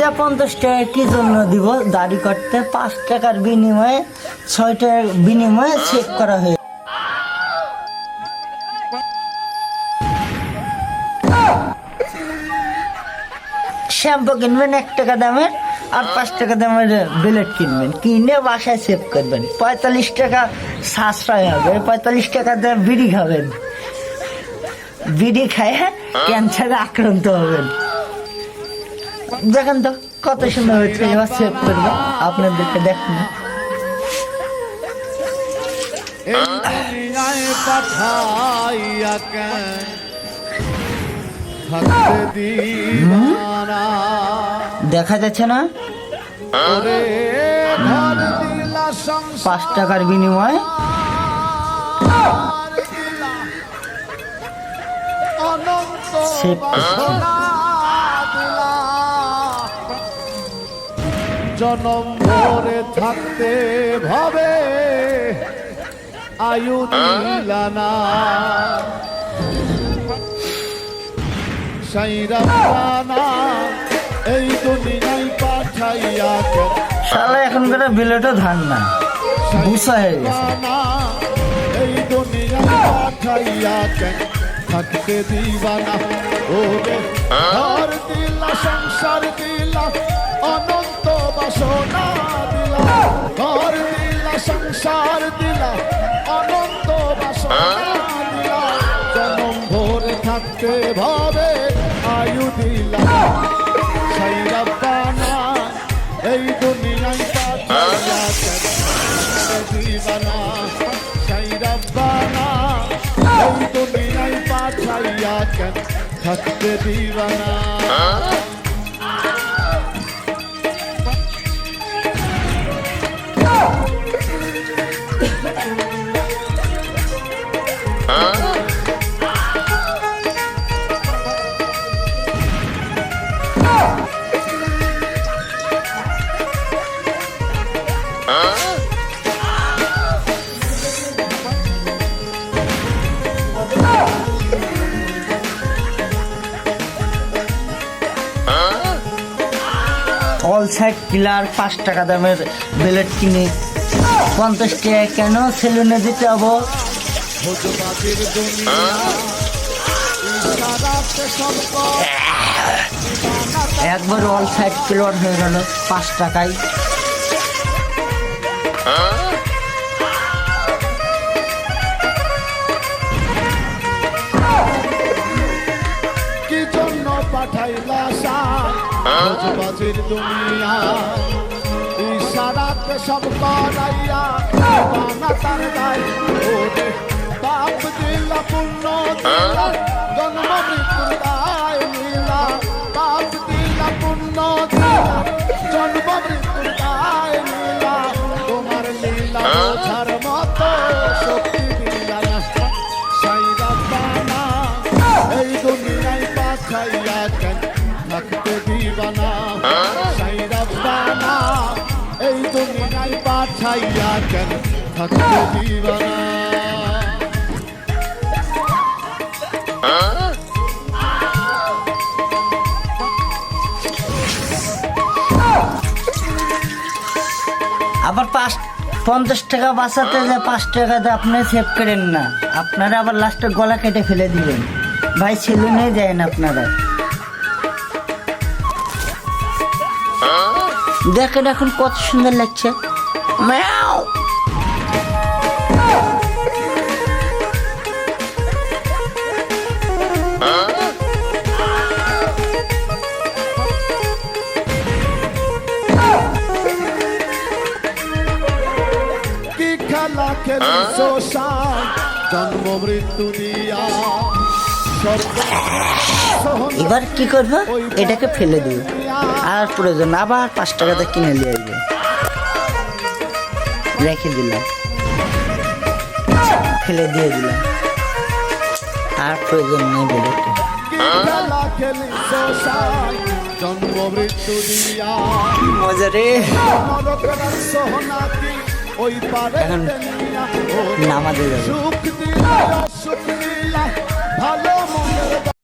যা পঞ্চাশ টাকা কি জন্য দিব? দাড়ি করতে পাঁচ টাকার বিনিময়ে, ছয় টাকার বিনিময়ে চেক করা হয়ে শ্যাম্পু কিনবেন এক টাকা দামের আর পাঁচ টাকা দামের ব্লেড কিনবেন। কিনে বাসায় সেভ করবেন। পঁয়তাল্লিশ টাকা সাশ্রয় হবে, পঁয়তাল্লিশ টাকা দিয়ে বিড়ি খাবেন। বিড়ি খায় ক্যান্সারে আক্রান্ত হবেন। দেখেন তো, কত সুন্দর হচ্ছে এবার সেভ আপনাদেরকে দেখুন। দেখা যাচ্ছে না? পাঁচ টাকার বিনিময়ে জনম ভরে থাকতে ভাবে আয়ু দিলা না। সাইরা এই দুনিয়ায় পাঠাইয়া কেন শালা এখনকার বিলেটও ধান না। বুসা হয়ে গেছে। এই দুনিয়ায় পাঠাইয়া থাকতে দিবানা। ওরে ঘর দিলা, সংসার দিলা, অনন্ত বাসনা দিলা। ঘর দিলা, সংসার দিলা, অনন্ত বাসনা দিলা। জনম ভোরে থাকতে ভাবে, আয়ু দিলা। থাকতে দিবানা অল সাইড কিলার পাঁচ টাকা দামের বেলেট কিনে। পঞ্চাশ টাকা কেন সেলুনে দিতে হব? একবার অল সাইড কিলোর হয়ে গেল পাঁচ টাকায়। কি জন্য পাঠাইলা ভোজবাজির দুনিয়া। ইশারাতে সব করাইয়া বানা তার গায় ওরে পাপ দিলা পুণ্য দিলা জন্ম মৃত্যুর আবার পাঁচ, পঞ্চাশ টাকা বাঁচাতে যে পাঁচ টাকাতে আপনি সেভ করেন না, আপনারা আবার লাস্টে গলা কেটে ফেলে দিলেন ভাই সেলুনে যায় না আপনারা। দেখেন এখন কত সুন্দর লাগছে। ম্যাও কি খেলা খেলি শোষান জন্ম মৃত্যু দিয়া। এবার কি করব? এটাকে ফেলে দিব। আর প্রয়োজন আবার পাঁচ টাকাতে কিনে নিয়ে আসব। রেখে দিলাম ফেলে দিয়ে দিলাম আর প্রয়োজন নেই দিয়া। মজা রে। এখন নামাজে যাব।